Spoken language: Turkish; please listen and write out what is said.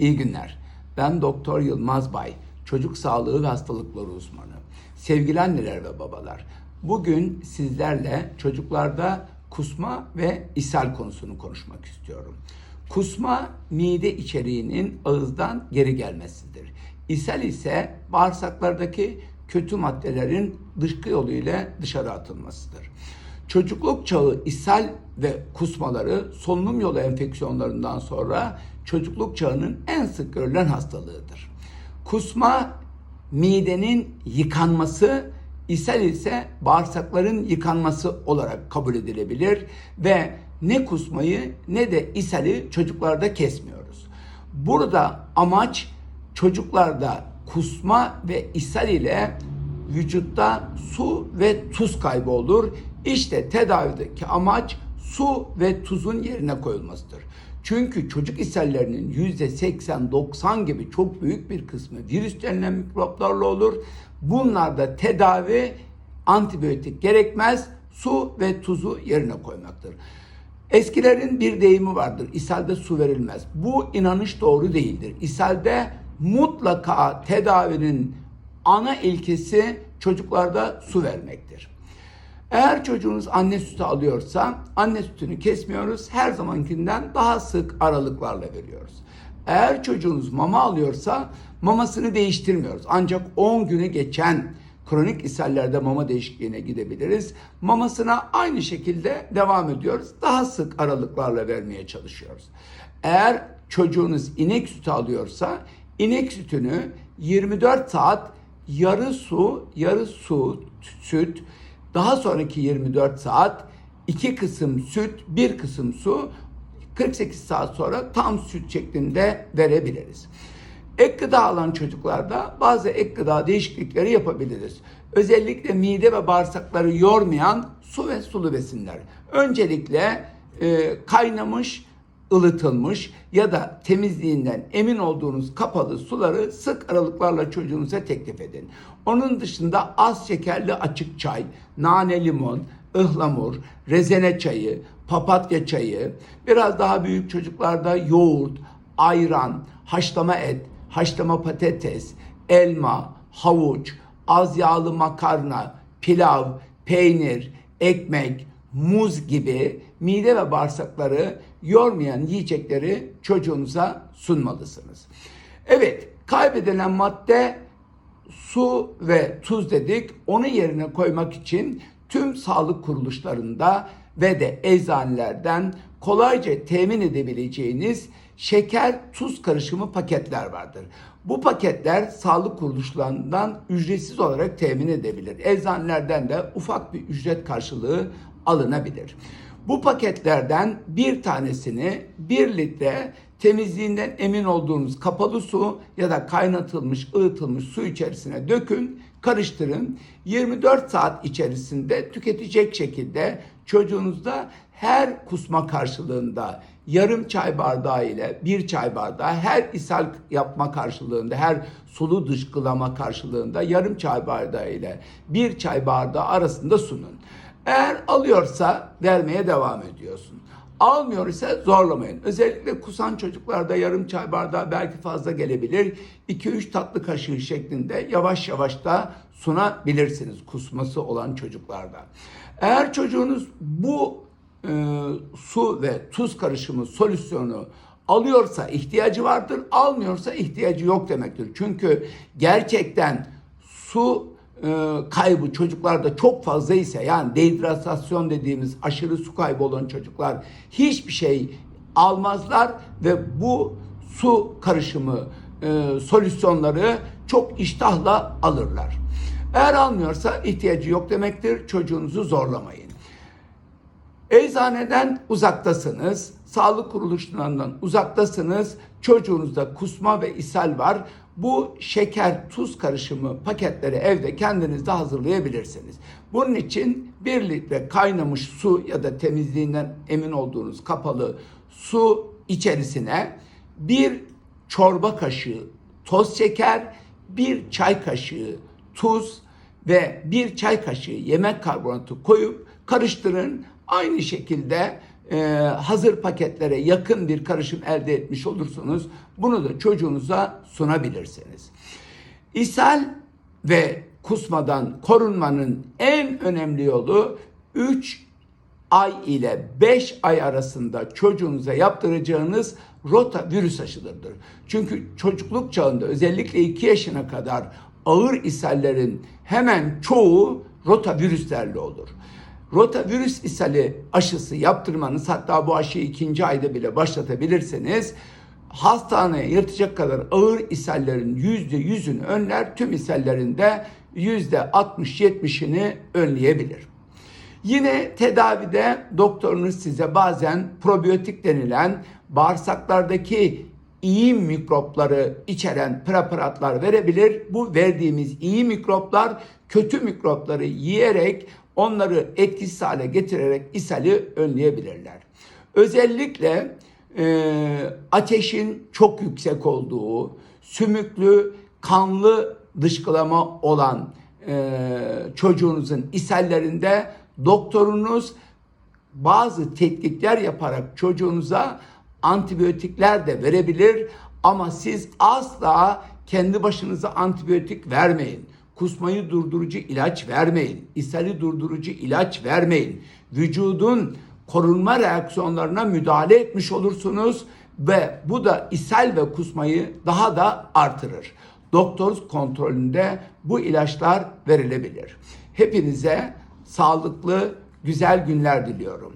İyi günler. Ben Doktor Yılmaz Bay, çocuk sağlığı ve hastalıkları uzmanı. Sevgili anneler ve babalar, bugün sizlerle çocuklarda kusma ve ishal konusunu konuşmak istiyorum. Kusma mide içeriğinin ağızdan geri gelmesidir. İshal ise bağırsaklardaki kötü maddelerin dışkı yolu ile dışarı atılmasıdır. Çocukluk çağı ishal ve kusmaları solunum yolu enfeksiyonlarından sonra çocukluk çağının en sık görülen hastalığıdır. Kusma midenin yıkanması, ishal ise bağırsakların yıkanması olarak kabul edilebilir ve ne kusmayı ne de ishali çocuklarda kesmiyoruz. Burada amaç çocuklarda kusma ve ishal ile vücutta su ve tuz kaybı olur. İşte tedavideki amaç su ve tuzun yerine koyulmasıdır. Çünkü çocuk ishallerinin %80-90 gibi çok büyük bir kısmı virüs denilen mikroplarla olur. Bunlarda tedavi antibiyotik gerekmez. Su ve tuzu yerine koymaktır. Eskilerin bir deyimi vardır. İshalde su verilmez. Bu inanış doğru değildir. İshalde mutlaka tedavinin ana ilkesi çocuklarda su vermektir. Eğer çocuğunuz anne sütü alıyorsa anne sütünü kesmiyoruz. Her zamankinden daha sık aralıklarla veriyoruz. Eğer çocuğunuz mama alıyorsa mamasını değiştirmiyoruz. Ancak 10 günü geçen kronik ishallerde mama değişikliğine gidebiliriz. Mamasına aynı şekilde devam ediyoruz. Daha sık aralıklarla vermeye çalışıyoruz. Eğer çocuğunuz inek sütü alıyorsa inek sütünü 24 saat yarı su, yarı su, süt, daha sonraki 24 saat iki kısım süt, bir kısım su 48 saat sonra tam süt şeklinde verebiliriz. Ek gıda alan çocuklarda bazı ek gıda değişiklikleri yapabiliriz. Özellikle mide ve bağırsakları yormayan su ve sulu besinler. Öncelikle e, kaynamış, ılıtılmış ya da temizliğinden emin olduğunuz kapalı suları sık aralıklarla çocuğunuza teklif edin. Onun dışında az şekerli açık çay, nane limon, ıhlamur, rezene çayı, papatya çayı, biraz daha büyük çocuklarda yoğurt, ayran, haşlama et, haşlama patates, elma, havuç, az yağlı makarna, pilav, peynir, ekmek, muz gibi mide ve bağırsakları yormayan yiyecekleri çocuğunuza sunmalısınız. Evet, kaybedilen madde su ve tuz dedik. Onu yerine koymak için tüm sağlık kuruluşlarında ve de eczanelerden kolayca temin edebileceğiniz şeker tuz karışımı paketler vardır. Bu paketler sağlık kuruluşlarından ücretsiz olarak temin edebilir. Eczanelerden de ufak bir ücret karşılığı alınabilir. Bu paketlerden bir tanesini 1 litre temizliğinden emin olduğunuz kapalı su ya da kaynatılmış, ılıtılmış su içerisine dökün, karıştırın. 24 saat içerisinde tüketecek şekilde çocuğunuzda her kusma karşılığında yarım çay bardağı ile bir çay bardağı her ishal yapma karşılığında her sulu dışkılama karşılığında yarım çay bardağı ile bir çay bardağı arasında sunun. Eğer alıyorsa vermeye devam ediyorsun. Almıyor ise zorlamayın. Özellikle kusan çocuklarda yarım çay bardağı belki fazla gelebilir. 2-3 tatlı kaşığı şeklinde yavaş yavaş da sunabilirsiniz kusması olan çocuklarda. Eğer çocuğunuz bu e, su ve tuz karışımı solüsyonu alıyorsa ihtiyacı vardır, almıyorsa ihtiyacı yok demektir. Çünkü gerçekten su e, kaybı çocuklarda çok fazla ise yani dehidratasyon dediğimiz aşırı su kaybı olan çocuklar hiçbir şey almazlar ve bu su karışımı e, solüsyonları çok iştahla alırlar. Eğer almıyorsa ihtiyacı yok demektir. Çocuğunuzu zorlamayın. Eczaneden uzaktasınız, sağlık kuruluşlarından uzaktasınız, çocuğunuzda kusma ve ishal var. Bu şeker tuz karışımı paketleri evde kendiniz de hazırlayabilirsiniz. Bunun için 1 litre kaynamış su ya da temizliğinden emin olduğunuz kapalı su içerisine bir çorba kaşığı toz şeker, bir çay kaşığı tuz ve bir çay kaşığı yemek karbonatı koyup karıştırın. Aynı şekilde e, hazır paketlere yakın bir karışım elde etmiş olursunuz. Bunu da çocuğunuza sunabilirsiniz. İshal ve kusmadan korunmanın en önemli yolu 3 ay ile 5 ay arasında çocuğunuza yaptıracağınız rota virüs aşılarıdır. Çünkü çocukluk çağında özellikle 2 yaşına kadar ağır ishallerin hemen çoğu rota virüslerle olur. Rota virüs ishali aşısı yaptırmanız hatta bu aşıyı ikinci ayda bile başlatabilirseniz hastaneye yırtacak kadar ağır ishallerin yüzde yüzünü önler, tüm ishallerin de yüzde 60-70'ini önleyebilir. Yine tedavide doktorunuz size bazen probiyotik denilen bağırsaklardaki iyi mikropları içeren preparatlar verebilir. Bu verdiğimiz iyi mikroplar kötü mikropları yiyerek onları etkisiz hale getirerek ishali önleyebilirler. Özellikle e, ateşin çok yüksek olduğu, sümüklü, kanlı dışkılama olan e, çocuğunuzun ishallerinde doktorunuz bazı tetkikler yaparak çocuğunuza antibiyotikler de verebilir ama siz asla kendi başınıza antibiyotik vermeyin. Kusmayı durdurucu ilaç vermeyin. İshali durdurucu ilaç vermeyin. Vücudun korunma reaksiyonlarına müdahale etmiş olursunuz ve bu da ishal ve kusmayı daha da artırır. Doktor kontrolünde bu ilaçlar verilebilir. Hepinize sağlıklı, güzel günler diliyorum.